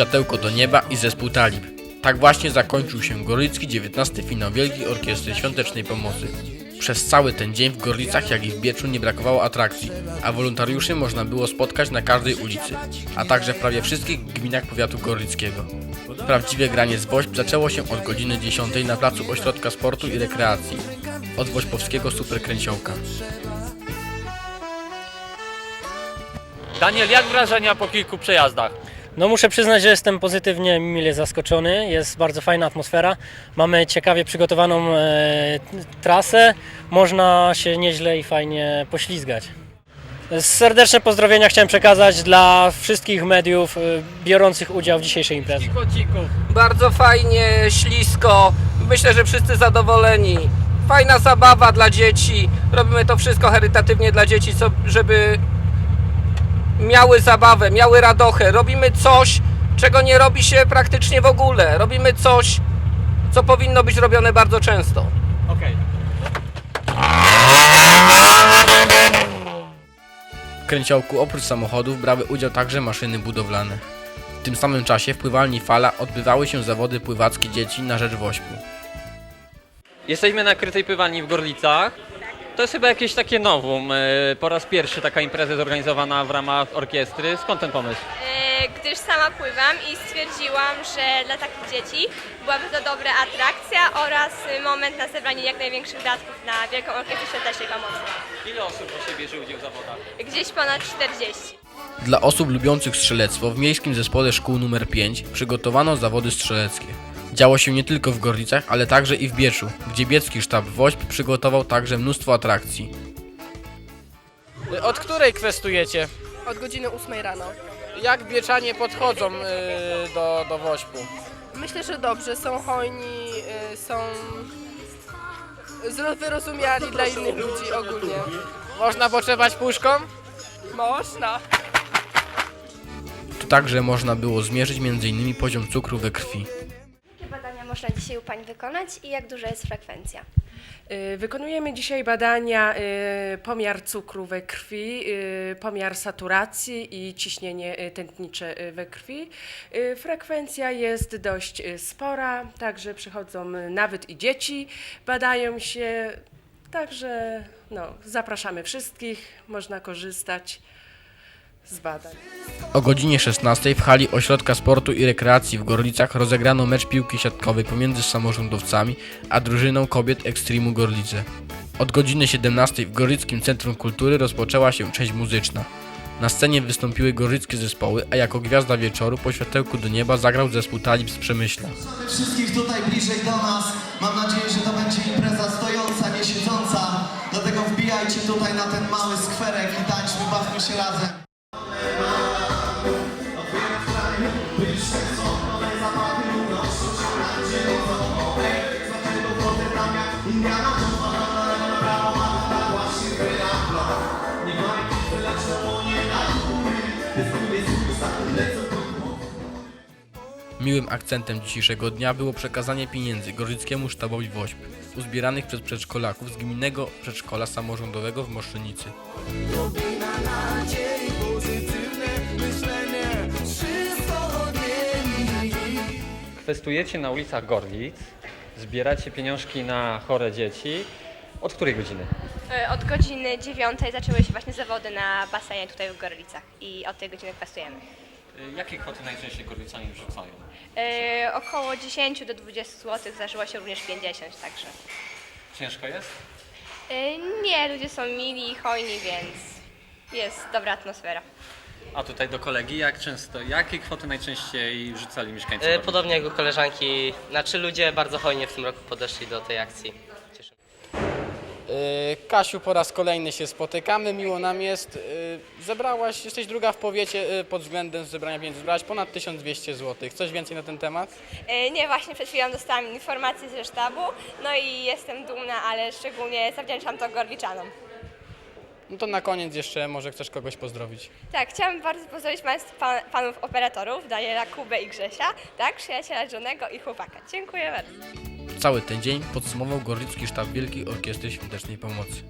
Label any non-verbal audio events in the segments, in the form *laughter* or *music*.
Światełko do nieba i zespół Talib. Tak właśnie zakończył się Gorlicki 19 finał Wielkiej Orkiestry Świątecznej Pomocy. Przez cały ten dzień w Gorlicach, jak i w Bieczu nie brakowało atrakcji, a wolontariuszy można było spotkać na każdej ulicy, a także w prawie wszystkich gminach powiatu gorlickiego. Prawdziwe granie z WOŚP zaczęło się od godziny 10 na placu Ośrodka Sportu i Rekreacji, od Wośpowskiego Superkręciołka. Daniel, jak wrażenia po kilku przejazdach? No muszę przyznać, że jestem pozytywnie mile zaskoczony. Jest bardzo fajna atmosfera. Mamy ciekawie przygotowaną e, trasę. Można się nieźle i fajnie poślizgać. Serdeczne pozdrowienia chciałem przekazać dla wszystkich mediów e, biorących udział w dzisiejszej imprezie. Cicho, cicho. Bardzo fajnie, ślisko. Myślę, że wszyscy zadowoleni. Fajna zabawa dla dzieci. Robimy to wszystko charytatywnie dla dzieci, co, żeby miały zabawę, miały radochę. Robimy coś, czego nie robi się praktycznie w ogóle. Robimy coś, co powinno być robione bardzo często. Okej. W kręciołku oprócz samochodów brały udział także maszyny budowlane. W tym samym czasie w pływalni Fala odbywały się zawody pływackie dzieci na rzecz Wośpu. Jesteśmy na krytej pływalni w Gorlicach. To jest chyba jakieś takie nowum. e, Po raz pierwszy taka impreza zorganizowana w ramach orkiestry. Skąd ten pomysł? E, gdyż sama pływam i stwierdziłam, że dla takich dzieci byłaby to dobra atrakcja oraz moment na zebranie jak największych datków na Wielką Orkiestrę Świątecznej Pomocy. Ile osób dzisiaj bierze udział w zawodach? Gdzieś ponad 40. Dla osób lubiących strzelectwo w Miejskim Zespole Szkół nr 5 przygotowano zawody strzeleckie. Działo się nie tylko w Gorlicach, ale także i w Bieczu, gdzie biecki sztab WOŚP przygotował także mnóstwo atrakcji. Od której kwestujecie? Od godziny 8 rano. Jak bieczanie podchodzą y, do, do wośpu? Myślę, że dobrze. Są hojni, y, są zro- wyrozumiali dla innych ludzi ogólnie. Można potrzebać puszką? Można. Tu także można było zmierzyć m.in. poziom cukru we krwi. Można dzisiaj u Pań wykonać i jak duża jest frekwencja? Y, Wykonujemy dzisiaj badania y, pomiar cukru we krwi, y, pomiar saturacji i ciśnienie tętnicze we krwi. Frekwencja jest dość spora, także przychodzą nawet i dzieci, badają się, także no, zapraszamy wszystkich, można korzystać z badań. O godzinie 16 w hali Ośrodka Sportu i Rekreacji w Gorlicach rozegrano mecz piłki siatkowej pomiędzy samorządowcami a drużyną kobiet Ekstremu Gorlice. Od godziny 17 w Gorlickim Centrum Kultury rozpoczęła się część muzyczna. Na scenie wystąpiły gorlickie zespoły, a jako gwiazda wieczoru po światełku do nieba zagrał zespół Talib z Przemyśla. wszystkich tutaj bliżej do nas. Mam nadzieję, że to będzie impreza stojąca, nie siedząca. Dlatego wbijajcie tutaj na ten mały skwerek i tańczmy, bawmy się razem. Miłym akcentem dzisiejszego dnia było przekazanie pieniędzy Gorlickiemu Sztabowi WOŚP, uzbieranych przez przedszkolaków z gminnego przedszkola samorządowego w Moszczenicy. Kwestujecie na ulicach Gorlic, zbieracie pieniążki na chore dzieci. Od której godziny? E, Od godziny 9 zaczęły się właśnie zawody na basenie tutaj w Gorlicach i od tej godziny kwestujemy. Y, Jakie kwoty najczęściej Gorlicanie wrzucają? E, około 10 do 20 zł, zdarzyło się również 50 także. Ciężko jest? E, nie, ludzie są mili i hojni, więc jest dobra atmosfera. A tutaj do kolegi, jak często, jakie kwoty najczęściej wrzucali mieszkańcy E? Podobnie jak u koleżanki, znaczy ludzie bardzo hojnie w tym roku podeszli do tej akcji. Cieszę. Y, Kasiu, po raz kolejny się spotykamy, miło nam jest. Y, Zebrałaś, jesteś druga w powiecie y, pod względem zebrania pieniędzy. Zebrałaś ponad 1200 zł. Coś więcej na ten temat? E, Nie, właśnie przed chwilą dostałam informację ze sztabu, no i jestem dumna, ale szczególnie zawdzięczam to Gorliczanom. No to na koniec jeszcze może chcesz kogoś pozdrowić. Tak, chciałam bardzo pozdrowić pan, panów operatorów, Daniela, Kubę i Grzesia, tak, przyjaciela Johnego i chłopaka. Dziękuję bardzo. Cały ten dzień podsumował Gorlicki Sztab Wielkiej Orkiestry Świątecznej Pomocy.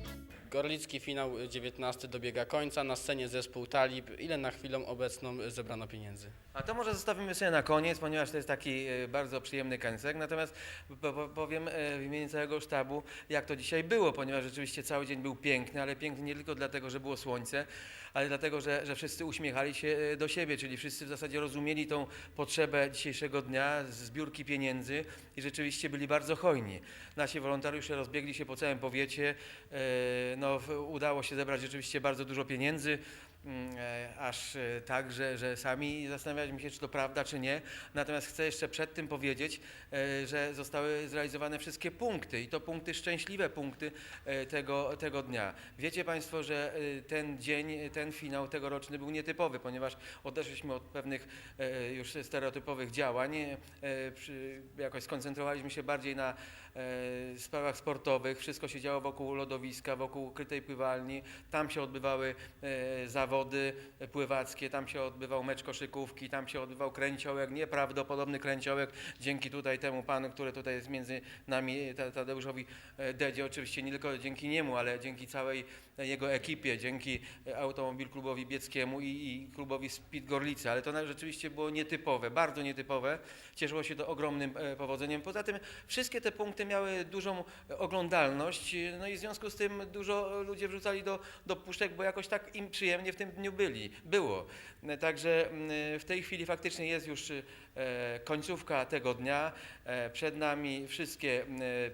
Gorlicki finał 19 dobiega końca, na scenie zespół Talib. Ile na chwilę obecną zebrano pieniędzy? A to może zostawimy sobie na koniec, ponieważ to jest taki e, bardzo przyjemny końcek. Natomiast po, po, powiem e, w imieniu całego sztabu, jak to dzisiaj było, ponieważ rzeczywiście cały dzień był piękny, ale piękny nie tylko dlatego, że było słońce, ale dlatego, że, że wszyscy uśmiechali się e, do siebie, czyli wszyscy w zasadzie rozumieli tą potrzebę dzisiejszego dnia, zbiórki pieniędzy i rzeczywiście byli bardzo hojni. Nasi wolontariusze rozbiegli się po całym powiecie, no, udało się zebrać rzeczywiście bardzo dużo pieniędzy, mm, e, aż e, tak, że, że sami zastanawialiśmy się, czy to prawda, czy nie. Natomiast chcę jeszcze przed tym powiedzieć, e, że zostały zrealizowane wszystkie punkty i to punkty, szczęśliwe punkty tego, tego dnia. Wiecie Państwo, że ten dzień, ten finał tegoroczny był nietypowy, ponieważ odeszliśmy od pewnych już stereotypowych działań. Jakoś skoncentrowaliśmy się bardziej na sprawach sportowych. Wszystko się działo wokół lodowiska, wokół krytej pływalni. Tam się odbywały e, zawody pływackie, tam się odbywał mecz koszykówki, tam się odbywał kręciołek, nieprawdopodobny kręciołek. Dzięki tutaj temu panu, który tutaj jest między nami, Ta- Tadeuszowi e, Dedzie, oczywiście nie tylko dzięki niemu, ale dzięki całej jego ekipie, dzięki e, Automobil Klubowi Bieckiemu i, i klubowi Speed Gorlice, ale to rzeczywiście było nietypowe, bardzo nietypowe. Cieszyło się to ogromnym e, powodzeniem. Poza tym wszystkie te punkty miały dużą oglądalność, no i w związku z tym dużo ludzie wrzucali do, do puszek, bo jakoś tak im przyjemnie w tym dniu byli, było. Także mm, w tej chwili faktycznie jest już e, końcówka tego dnia. E, Przed nami wszystkie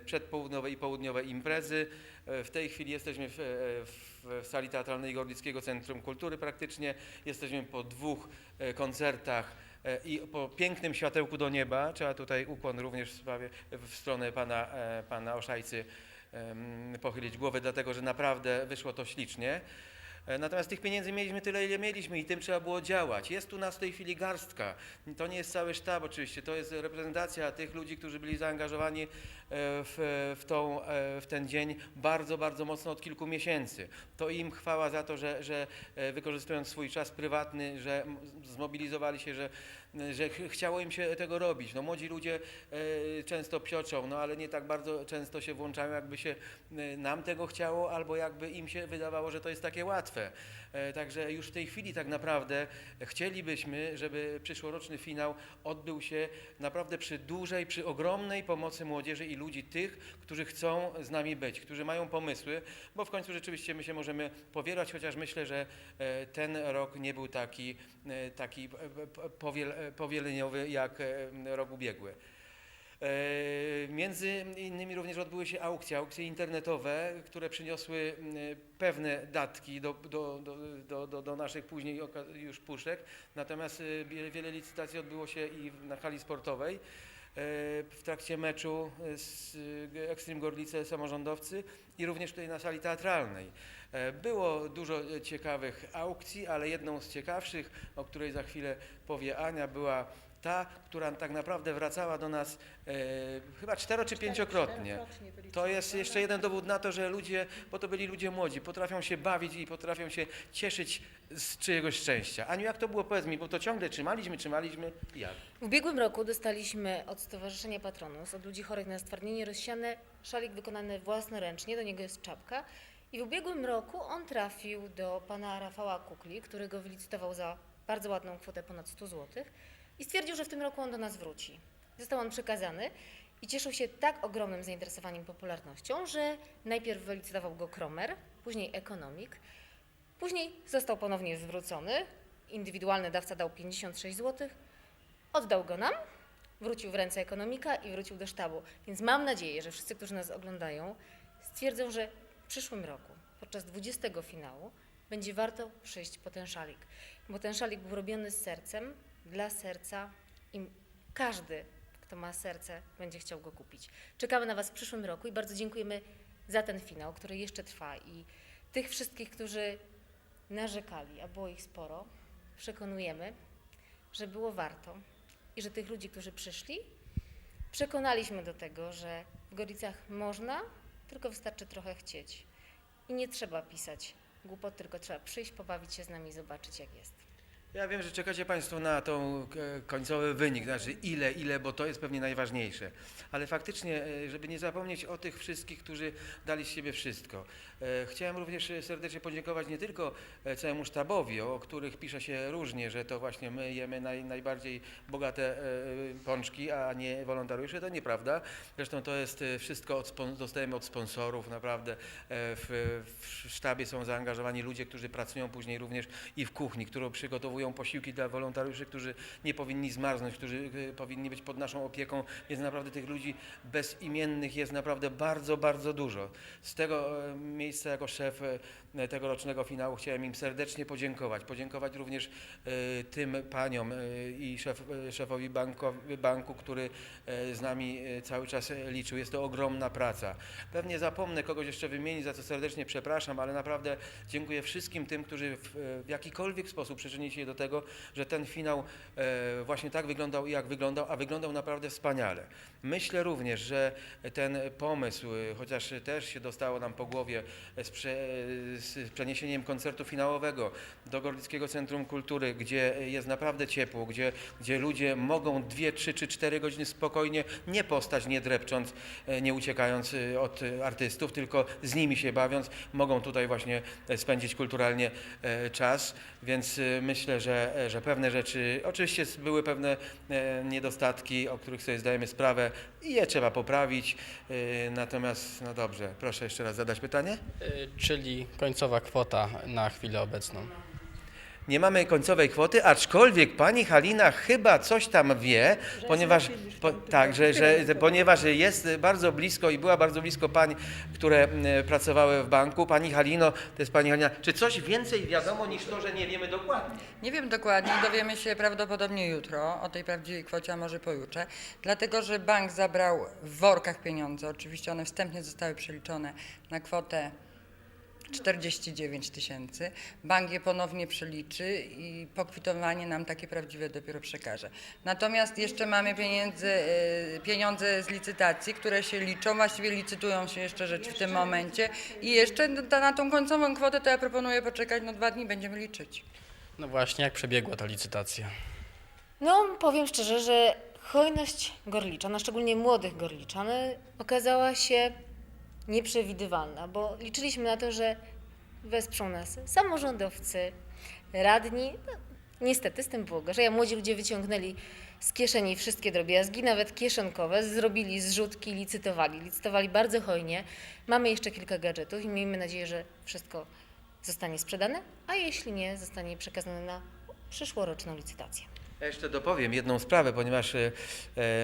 przedpołudniowe i południowe imprezy. E, W tej chwili jesteśmy w, w, w sali teatralnej Gorlickiego Centrum Kultury praktycznie. Jesteśmy po dwóch koncertach i po pięknym światełku do nieba. Trzeba tutaj ukłon również w, sprawie, w stronę pana, e, pana Oszajcy pochylić głowę, dlatego że naprawdę wyszło to ślicznie. E, Natomiast tych pieniędzy mieliśmy tyle, ile mieliśmy i tym trzeba było działać. Jest tu nas w tej chwili garstka. To nie jest cały sztab oczywiście, to jest reprezentacja tych ludzi, którzy byli zaangażowani e, w, w, tą, e, w ten dzień bardzo, bardzo mocno od kilku miesięcy. To im chwała za to, że, że wykorzystując swój czas prywatny, że zmobilizowali się, że, że ch- chciało im się tego robić. No, młodzi ludzie e, często psioczą, no ale nie tak bardzo często się włączają, jakby się e, nam tego chciało, albo jakby im się wydawało, że to jest takie łatwe. E, Także już w tej chwili tak naprawdę chcielibyśmy, żeby przyszłoroczny finał odbył się naprawdę przy dużej, przy ogromnej pomocy młodzieży i ludzi tych, którzy chcą z nami być, którzy mają pomysły, bo w końcu rzeczywiście my się możemy powielać, chociaż myślę, że e, ten rok nie był taki, e, taki e, powiel, powieleniowy jak e, rok ubiegły. E, Między innymi również odbyły się aukcje, aukcje internetowe, które przyniosły m, pewne datki do, do, do, do, do, naszych później już puszek. Natomiast e, wiele, licytacji odbyło się i na hali sportowej. W trakcie meczu z e, Extreme Gorlice samorządowcy i również tutaj na sali teatralnej. E, Było dużo e, ciekawych aukcji, ale jedną z ciekawszych, o której za chwilę powie Ania, była ta, która tak naprawdę wracała do nas e, chyba cztero czy pięciokrotnie. To jest jeszcze jeden dowód na to, że ludzie, bo to byli ludzie młodzi, potrafią się bawić i potrafią się cieszyć z czyjegoś szczęścia. Aniu, jak to było? Powiedz mi, bo to ciągle trzymaliśmy, trzymaliśmy. Jak? W ubiegłym roku dostaliśmy od Stowarzyszenia Patronus, od ludzi chorych na stwardnienie rozsiane, szalik wykonany własnoręcznie, do niego jest czapka. I w ubiegłym roku on trafił do pana Rafała Kukli, który go wylicytował za bardzo ładną kwotę ponad 100 zł i stwierdził, że w tym roku on do nas wróci. Został on przekazany i cieszył się tak ogromnym zainteresowaniem popularnością, że najpierw wylicytował go Kromer, później Ekonomik, później został ponownie zwrócony, indywidualny dawca dał 56 zł, Oddał go nam, wrócił w ręce ekonomika i wrócił do sztabu. Więc mam nadzieję, że wszyscy, którzy nas oglądają, stwierdzą, że w przyszłym roku, podczas 20 finału, będzie warto przyjść po ten szalik. Bo ten szalik był robiony z sercem, dla serca i każdy, kto ma serce, będzie chciał go kupić. Czekamy na Was w przyszłym roku i bardzo dziękujemy za ten finał, który jeszcze trwa i tych wszystkich, którzy narzekali, a było ich sporo, przekonujemy, że było warto i że tych ludzi, którzy przyszli, przekonaliśmy do tego, że w Gorlicach można, tylko wystarczy trochę chcieć. I nie trzeba pisać głupot, tylko trzeba przyjść, pobawić się z nami i zobaczyć, jak jest. Ja wiem, że czekacie Państwo na tą e, końcowy wynik, znaczy ile, ile, bo to jest pewnie najważniejsze. Ale faktycznie, e, żeby nie zapomnieć o tych wszystkich, którzy dali z siebie wszystko. E, Chciałem również serdecznie podziękować nie tylko całemu sztabowi, o których pisze się różnie, że to właśnie my jemy naj, najbardziej bogate pączki, a nie wolontariusze. To nieprawda. Zresztą to jest wszystko, od, dostajemy od sponsorów, naprawdę. W, w sztabie są zaangażowani ludzie, którzy pracują później również i w kuchni, którą przygotowują posiłki dla wolontariuszy, którzy nie powinni zmarznąć, którzy e, powinni być pod naszą opieką, więc naprawdę tych ludzi bezimiennych jest naprawdę bardzo, bardzo dużo. Z tego e, miejsca jako szef e, tegorocznego finału chciałem im serdecznie podziękować. Podziękować również tym paniom i szef, szefowi banku, który z nami cały czas liczył. Jest to ogromna praca. Pewnie zapomnę kogoś jeszcze wymienić, za co serdecznie przepraszam, ale naprawdę dziękuję wszystkim tym, którzy w, w jakikolwiek sposób przyczynili się do tego, że ten finał e, właśnie tak wyglądał, jak wyglądał, a wyglądał naprawdę wspaniale. Myślę również, że ten pomysł, e, chociaż też się dostało nam po głowie e, z, prze, z przeniesieniem koncertu finałowego do Gorlickiego Centrum Kultury, gdzie jest naprawdę ciepło, gdzie, gdzie ludzie mogą dwie, trzy czy cztery godziny spokojnie nie postać, nie drepcząc, nie uciekając od artystów, tylko z nimi się bawiąc, mogą tutaj właśnie spędzić kulturalnie czas, więc myślę, że, e, że pewne rzeczy, oczywiście były pewne e, niedostatki, o których sobie zdajemy sprawę i je trzeba poprawić, e, natomiast no dobrze, proszę jeszcze raz zadać pytanie. Y, Czyli końcowa kwota na chwilę obecną. Nie mamy końcowej kwoty, aczkolwiek pani Halina chyba coś tam wie, ponieważ po, tak, że, że, ponieważ jest bardzo blisko i była bardzo blisko pań, które pracowały w banku. Pani Halino, to jest pani Halina. Czy coś więcej wiadomo niż to, że nie wiemy dokładnie? Nie wiem dokładnie, dowiemy się prawdopodobnie jutro o tej prawdziwej kwocie, a może pojutrze, dlatego że bank zabrał w workach pieniądze, oczywiście one wstępnie zostały przeliczone na kwotę 49 tysięcy. Bank je ponownie przeliczy i pokwitowanie nam takie prawdziwe dopiero przekaże. Natomiast jeszcze mamy pieniędzy, y, pieniądze z licytacji, które się liczą, właściwie licytują się jeszcze rzeczy w tym momencie i jeszcze na na tą końcową kwotę to ja proponuję poczekać no dwa dni, będziemy liczyć. No właśnie, jak przebiegła ta licytacja? No, powiem szczerze, że hojność Gorliczan, a szczególnie młodych Gorliczan, okazała się nieprzewidywalna, bo liczyliśmy na to, że wesprzą nas samorządowcy, radni. No, niestety z tym było gorzej, a młodzi ludzie wyciągnęli z kieszeni wszystkie drobiazgi, nawet kieszonkowe, zrobili zrzutki, licytowali. Licytowali bardzo hojnie. Mamy jeszcze kilka gadżetów i miejmy nadzieję, że wszystko zostanie sprzedane, a jeśli nie, zostanie przekazane na przyszłoroczną licytację. Ja jeszcze dopowiem jedną sprawę, ponieważ e,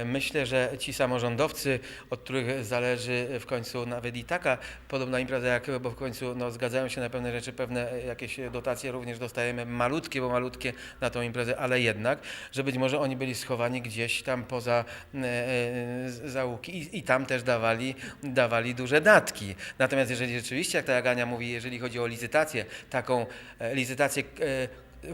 myślę, że ci samorządowcy, od których zależy w końcu nawet i taka podobna impreza, jak, bo w końcu no, zgadzają się na pewne rzeczy, pewne e, jakieś dotacje również dostajemy, malutkie, bo malutkie na tą imprezę, ale jednak, że być może oni byli schowani gdzieś tam poza e, załuki i, i tam też dawali, dawali duże datki. Natomiast jeżeli rzeczywiście, jak ta Jagania mówi, jeżeli chodzi o licytację, taką licytację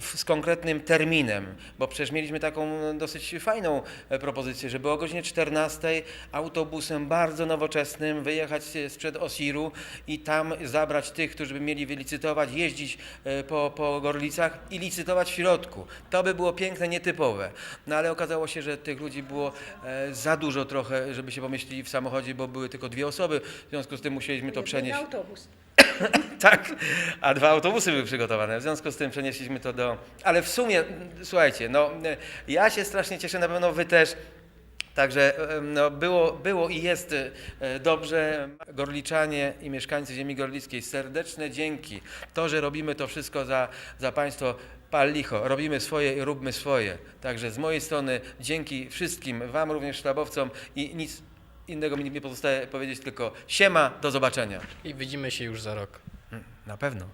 z konkretnym terminem, bo przecież mieliśmy taką dosyć fajną e, propozycję, żeby o godzinie 14 autobusem bardzo nowoczesnym wyjechać sprzed Osiru i tam zabrać tych, którzy by mieli wylicytować, jeździć e, po, po Gorlicach i licytować w środku. To by było piękne, nietypowe. No ale okazało się, że tych ludzi było e, za dużo trochę, żeby się pomieścili w samochodzie, bo były tylko dwie osoby, w związku z tym musieliśmy to przenieść. autobus. *coughs* Tak, a dwa autobusy były przygotowane. W związku z tym przenieśliśmy to do. Ale w sumie, słuchajcie, no ja się strasznie cieszę, na pewno wy też. Także no, było, było i jest e, dobrze. Gorliczanie i mieszkańcy ziemi gorlickiej, serdeczne dzięki. To, że robimy to wszystko za, za państwo, pal licho, robimy swoje i róbmy swoje. Także z mojej strony dzięki wszystkim, wam również sztabowcom i nic innego mi nie pozostaje powiedzieć, tylko siema, do zobaczenia. I widzimy się już za rok. Na pewno.